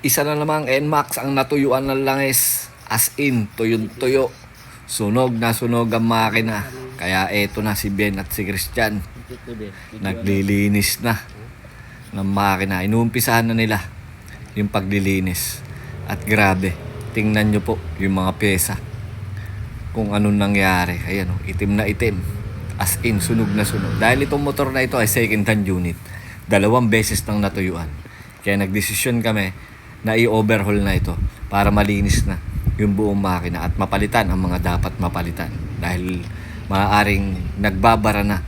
Isa na namang NMAX ang natuyuan ng langis. As in, tuyong-tuyo. Sunog na sunog ang makina. Kaya eto na si Ben at si Christian. Naglilinis na ng makina. Inuumpisahan na nila yung paglilinis. At grabe, tingnan nyo po yung mga pyesa. Kung anong nangyari. Ayan o, itim na itim. As in, sunog na sunog. Dahil itong motor na ito ay second hand unit. Dalawang beses nang natuyuan. Kaya nagdesisyon kami na i-overhaul na ito para malinis na yung buong makina at mapalitan ang mga dapat mapalitan. Dahil maaaring nagbabara na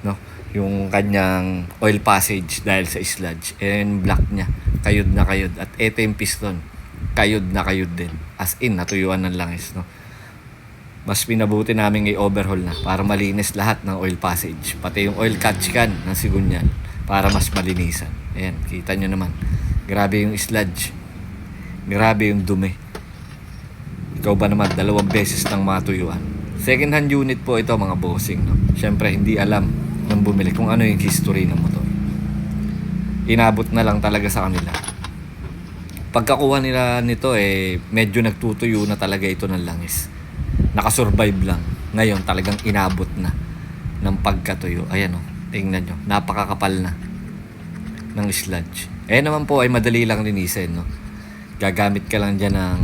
no yung kanyang oil passage dahil sa sludge. And black niya kayod na kayod. At ito yung piston kayod na kayod din. As in natuyuan ng langis no. Mas pinabuti namin i-overhaul na para malinis lahat ng oil passage pati yung oil catch can ng sigunyan para mas malinisan. Ayan kita nyo naman grabe yung sludge. Grabe yung dumi. Ikaw ba naman dalawang beses nang matuyuan. Second hand unit po ito mga bossing no? syempre hindi alam ng bumili kung ano yung history ng motor. Inabot na lang talaga sa kanila. Pagkakuha nila nito eh medyo nagtutuyo na talaga ito ng langis. Nakasurvive lang. Ngayon talagang inabot na ng pagkatuyo. Ayan o tingnan nyo. Napakakapal na ng sludge eh naman po ay madali lang linisin no gagamit ka lang dyan ng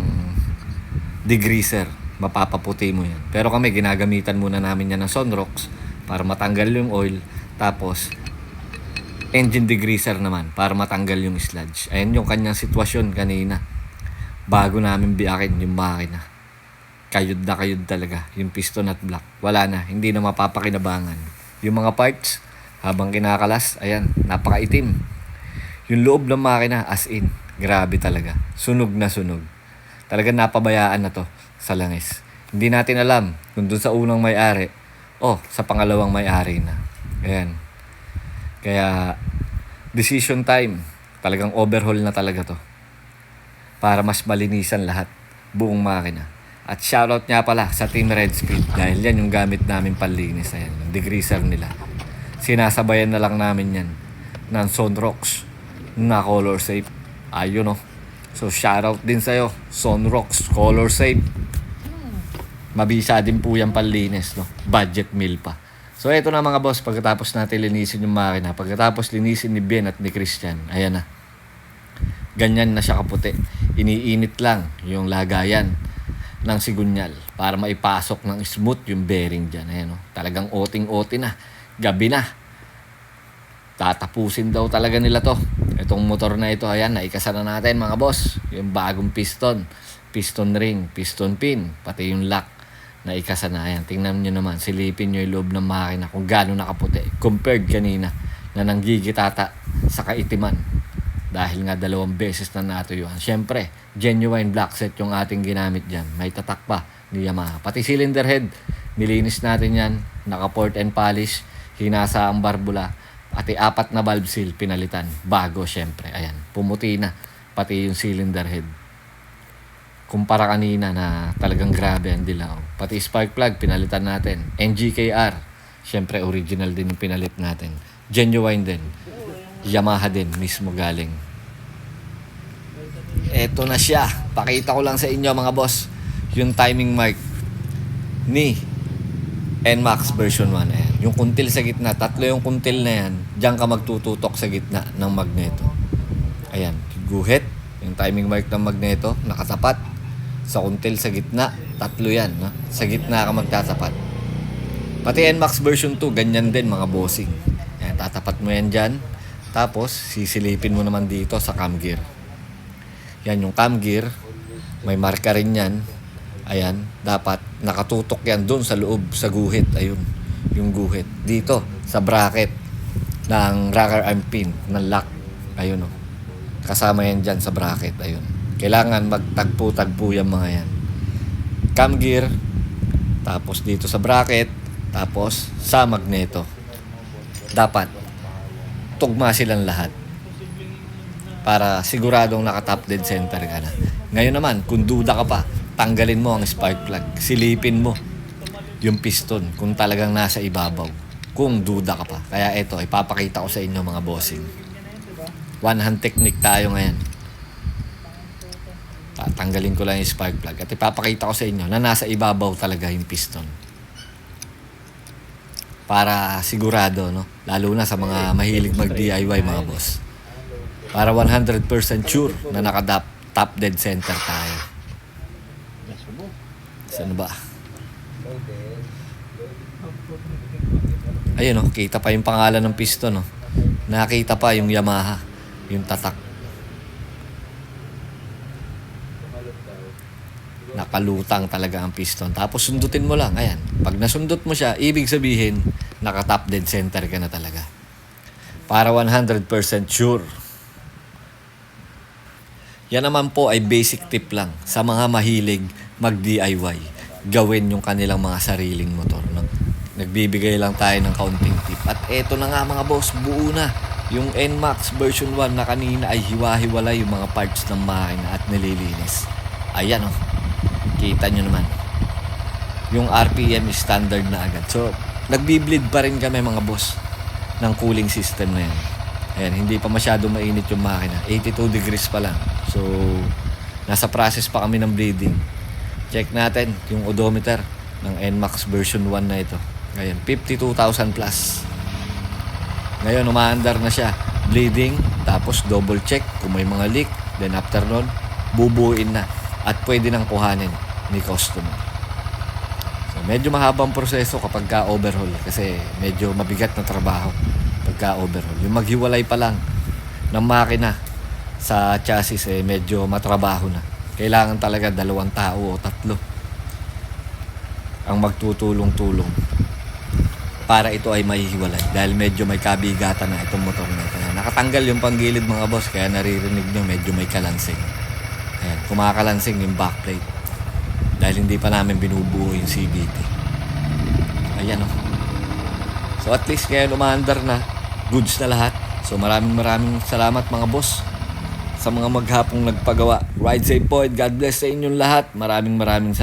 degreaser mapapaputi mo yan pero kami ginagamitan muna namin yan ng Sunrox para matanggal yung oil tapos engine degreaser naman para matanggal yung sludge. Ayan yung kanyang sitwasyon kanina. Bago namin biyakin yung makina. Kayod na kayod talaga. Yung piston at block. Wala na. Hindi na mapapakinabangan. Yung mga parts, habang kinakalas, ayan, napakaitim. Yung loob ng makina, as in, grabe talaga. Sunog na sunog. Talagang napabayaan na to sa langis. Hindi natin alam kung doon sa unang may-ari, oh, sa pangalawang may-ari na. Ayan. Kaya, decision time. Talagang overhaul na talaga to. Para mas malinisan lahat. Buong makina. At shoutout nga pala sa Team Red Speed. Dahil yan yung gamit namin panlinis. Ayan, yung degreaser nila. Sinasabayan na lang namin yan ng Sunrox na color safe. Ayun oh. So shoutout din sa'yo. Sunrox color safe. Mabisa din po yan panlinis. No? Budget meal pa. So eto na mga boss, pagkatapos natin linisin yung makina, pagkatapos linisin ni Ben at ni Christian, ayan na. Ganyan na siya kaputi. Iniinit lang yung lagayan ng sigunyal para maipasok ng smooth yung bearing dyan. Ayan, oh. Talagang oting-oti na. Gabi na. Tatapusin daw talaga nila to. Itong motor na ito, ayan, naikasa na natin mga boss. Yung bagong piston, piston ring, piston pin, pati yung lock na ikasa na. Ayan, tingnan nyo naman, silipin nyo yung loob ng makina kung gaano nakaputi. Compared kanina na nanggigitata sa kaitiman. Dahil nga dalawang beses na natuyuan. Siyempre, genuine black set yung ating ginamit dyan. May tatak pa ni Yamaha. Pati cylinder head, nilinis natin yan. Naka port and polish. Hinasa ang barbula. Pati apat na valve seal pinalitan. Bago syempre. Ayan, pumuti na. Pati yung cylinder head kumpara kanina na talagang grabe ang dilaw. Pati spark plug, pinalitan natin. NGKR, syempre original din pinalit natin. Genuine din. Yamaha din, mismo galing. Eto na siya. Pakita ko lang sa inyo mga boss, yung timing mark ni NMAX version 1. Ayan. Yung kuntil sa gitna, tatlo yung kuntil na yan, diyan ka magtututok sa gitna ng magneto. Ayan, guhit, yung timing mark ng magneto, nakatapat sa kuntil sa gitna. Tatlo yan. No? Sa gitna ka magtatapat. Pati NMAX version 2, ganyan din mga bossing. Yan, tatapat mo yan dyan. Tapos, sisilipin mo naman dito sa cam gear. Yan yung cam gear. May marka rin yan. Ayan, dapat nakatutok yan doon sa loob, sa guhit. Ayun, yung guhit. Dito, sa bracket ng rocker arm pin, ng lock. Ayun, oh. Kasama yan dyan sa bracket. Ayun. Kailangan magtagpo-tagpo yung mga yan. Cam gear, tapos dito sa bracket, tapos sa magneto. Dapat, tugma silang lahat. Para siguradong naka-top dead center ka na. Ngayon naman, kung duda ka pa, tanggalin mo ang spark plug. Silipin mo yung piston kung talagang nasa ibabaw. Kung duda ka pa. Kaya ito, ipapakita ko sa inyo mga bossing. One hand technique tayo ngayon Tatanggalin ko lang yung spark plug. At ipapakita ko sa inyo na nasa ibabaw talaga yung piston. Para sigurado, no? Lalo na sa mga mahilig mag-DIY mga boss. Para 100% sure na naka top dead center tayo. Saan ba? Ayun no, kita pa yung pangalan ng piston no. Nakita pa yung Yamaha, yung tatak. Nakalutang talaga ang piston. Tapos sundutin mo lang, ayan. Pag nasundot mo siya, ibig sabihin, naka top dead center ka na talaga. Para 100% sure. Yan naman po ay basic tip lang sa mga mahilig mag-DIY. Gawin yung kanilang mga sariling motor. No? Nagbibigay lang tayo ng kaunting tip. At eto na nga mga boss, buo na. Yung NMAX version 1 na kanina ay hiwa-hiwala yung mga parts ng makina at nililinis. Ayan oh. Kita nyo naman. Yung RPM standard na agad. So, nagbi-bleed pa rin kami mga boss ng cooling system na yan. Ayan, hindi pa masyado mainit yung makina. 82 degrees pa lang. So, nasa process pa kami ng bleeding. Check natin yung odometer ng NMAX version 1 na ito. Ayan, 52,000 plus. Ngayon, umaandar na siya. Bleeding, tapos double check kung may mga leak. Then after nun, bubuin na. At pwede nang kuhanin ni customer. So, medyo mahabang proseso kapag ka overhaul kasi medyo mabigat na trabaho pagka overhaul. Yung maghiwalay pa lang ng makina sa chassis eh medyo matrabaho na. Kailangan talaga dalawang tao o tatlo ang magtutulong-tulong para ito ay mahihiwalay dahil medyo may kabigatan na itong motor na ito. Nakatanggal yung panggilid mga boss kaya naririnig nyo medyo may kalansing. Ayan, kumakalansing yung backplate dahil hindi pa namin binubuo yung CVT. Ayan o. So at least ngayon umaandar na, goods na lahat. So maraming maraming salamat mga boss sa mga maghapong nagpagawa. Ride safe po and God bless sa inyong lahat. Maraming maraming.